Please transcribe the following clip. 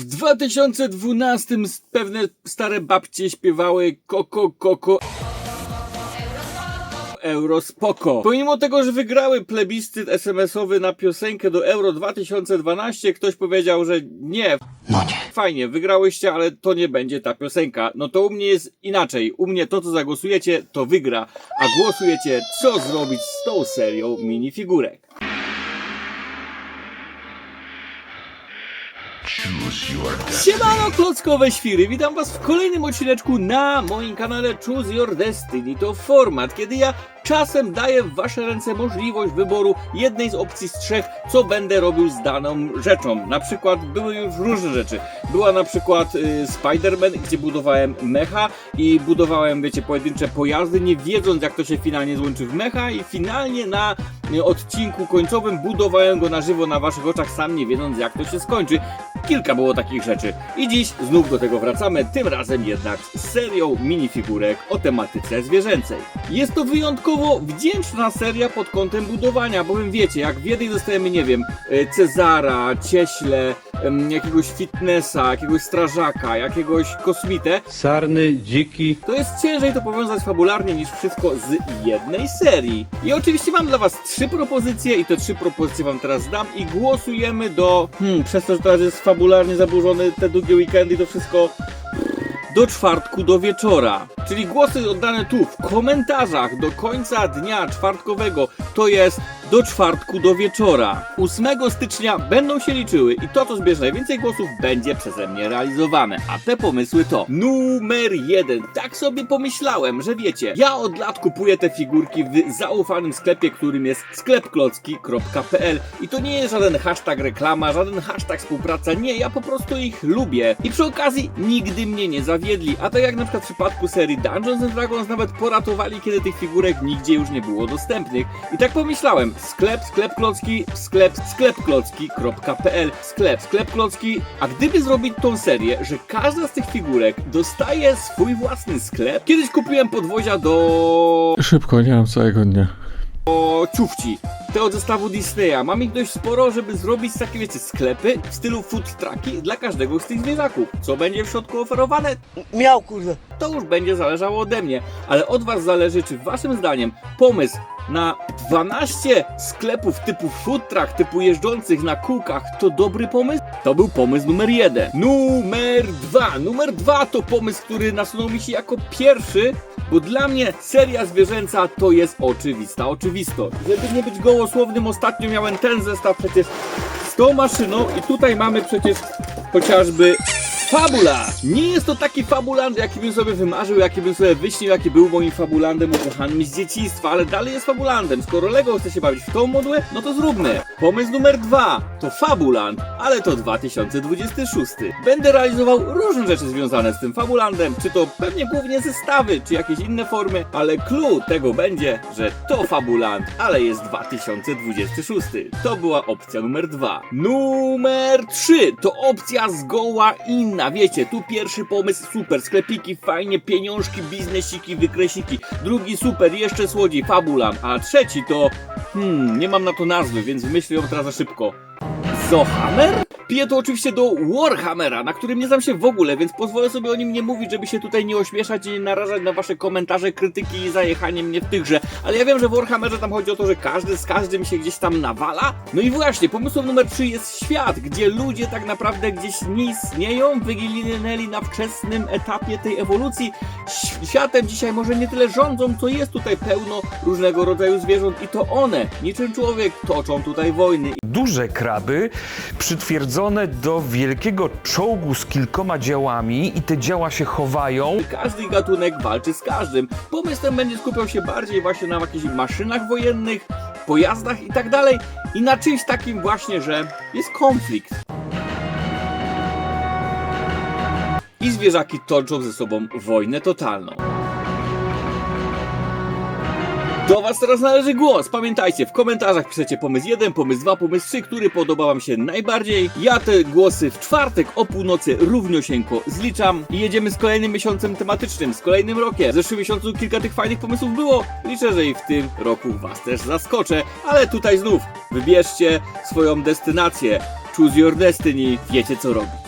W 2012 s- pewne stare babcie śpiewały koko koko Euro spoko. Pomimo tego, że wygrały plebiscyt SMS-owy na piosenkę do Euro 2012, ktoś powiedział, że nie. No nie. Fajnie, wygrałyście, ale to nie będzie ta piosenka. No to u mnie jest inaczej. U mnie to, co zagłosujecie, to wygra. A głosujecie, co zrobić z tą serią minifigurek. Siemano klockowe świry, witam was w kolejnym odcineczku na moim kanale Choose Your Destiny. To format, kiedy ja czasem daję w wasze ręce możliwość wyboru jednej z opcji z trzech, co będę robił z daną rzeczą. Na przykład były już różne rzeczy. Była na przykład y, Spider-Man, gdzie budowałem mecha i budowałem, wiecie, pojedyncze pojazdy, nie wiedząc jak to się finalnie złączy w mecha i finalnie na y, odcinku końcowym budowałem go na żywo na waszych oczach, sam nie wiedząc jak to się skończy. Kilka było takich rzeczy. I dziś znów do tego wracamy, tym razem jednak z serią minifigurek o tematyce zwierzęcej. Jest to wyjątkowo wdzięczna seria pod kątem budowania, bowiem wiecie, jak w jednej dostajemy, nie wiem, e, Cezara, Cieśle, em, jakiegoś fitnessa, jakiegoś strażaka, jakiegoś kosmitę, Sarny, dziki, to jest ciężej to powiązać fabularnie niż wszystko z jednej serii. I oczywiście mam dla was trzy propozycje i te trzy propozycje wam teraz dam i głosujemy do... Hmm, przez to, że teraz jest fabularnie zaburzony te długie weekendy i to wszystko do czwartku do wieczora. Czyli głosy oddane tu w komentarzach do końca dnia czwartkowego to jest do czwartku do wieczora. 8 stycznia będą się liczyły i to, co zbierze najwięcej głosów, będzie przeze mnie realizowane. A te pomysły to numer jeden. Tak sobie pomyślałem, że wiecie, ja od lat kupuję te figurki w zaufanym sklepie, którym jest sklepklocki.pl i to nie jest żaden hashtag reklama, żaden hashtag współpraca, nie, ja po prostu ich lubię. I przy okazji nigdy mnie nie zawiedli, a tak jak na przykład w przypadku serii Dungeons Dragons nawet poratowali, kiedy tych figurek nigdzie już nie było dostępnych. I tak pomyślałem, sklep, sklep klocki, sklep, sklepklocki.pl, sklep, sklep klocki, a gdyby zrobić tą serię, że każda z tych figurek dostaje swój własny sklep, kiedyś kupiłem podwozia do Szybko, nie mam całego dnia. o ciufci. Te od zestawu Disneya. Mam ich dość sporo, żeby zrobić takie, wiecie, sklepy w stylu food trucki dla każdego z tych zwierzaków. Co będzie w środku oferowane, Miał kurwa. to już będzie zależało ode mnie. Ale od was zależy, czy waszym zdaniem pomysł na 12 sklepów typu food truck, typu jeżdżących na kółkach, to dobry pomysł? To był pomysł numer jeden. Numer dwa. Numer dwa to pomysł, który nasunął mi się jako pierwszy, bo dla mnie seria zwierzęca to jest oczywista oczywistość. Żeby nie być gołosłownym, ostatnio miałem ten zestaw przecież z tą maszyną i tutaj mamy przecież chociażby Fabula! Nie jest to taki fabuland, jaki bym sobie wymarzył, jaki bym sobie wyśnił, jaki był moim fabulandem ukochanym z dzieciństwa, ale dalej jest fabulandem. Skoro Lego chce się bawić w tą modłę, no to zróbmy. Pomysł numer dwa to fabuland, ale to 2026. Będę realizował różne rzeczy związane z tym fabulandem, czy to pewnie głównie zestawy, czy jakieś inne formy, ale clue tego będzie, że to fabuland, ale jest 2026. To była opcja numer dwa. Numer trzy to opcja zgoła inna. Wiecie, tu pierwszy pomysł super, sklepiki fajnie, pieniążki, biznesiki, wykresiki. Drugi super, jeszcze słodziej, fabulan. A trzeci to... Hmm, nie mam na to nazwy, więc wymyślę ją teraz za szybko. Zohammer? Piję to oczywiście do Warhammera, na którym nie znam się w ogóle, więc pozwolę sobie o nim nie mówić, żeby się tutaj nie ośmieszać i nie narażać na wasze komentarze, krytyki i zajechanie mnie w tych grze. Ale ja wiem, że w Warhammerze tam chodzi o to, że każdy z każdym się gdzieś tam nawala. No i właśnie, pomysłem numer 3 jest świat, gdzie ludzie tak naprawdę gdzieś nie istnieją, wyginęli na wczesnym etapie tej ewolucji. Światem dzisiaj może nie tyle rządzą, co jest tutaj pełno różnego rodzaju zwierząt i to one, niczym człowiek, toczą tutaj wojny. Duże kraby przytwierdzone do wielkiego czołgu z kilkoma działami i te działa się chowają. Każdy gatunek walczy z każdym. Pomysł ten będzie skupiał się bardziej właśnie na jakichś maszynach wojennych, pojazdach i tak dalej. I na czymś takim właśnie, że jest konflikt. I zwierzaki toczą ze sobą wojnę totalną. Do Was teraz należy głos. Pamiętajcie, w komentarzach piszecie pomysł 1, pomysł 2, pomysł 3, który podoba Wam się najbardziej. Ja te głosy w czwartek o północy równiosieńko zliczam i jedziemy z kolejnym miesiącem tematycznym, z kolejnym rokiem. W zeszłym miesiącu kilka tych fajnych pomysłów było. Liczę, że i w tym roku Was też zaskoczę, ale tutaj znów wybierzcie swoją destynację. Choose your destiny, wiecie co robić.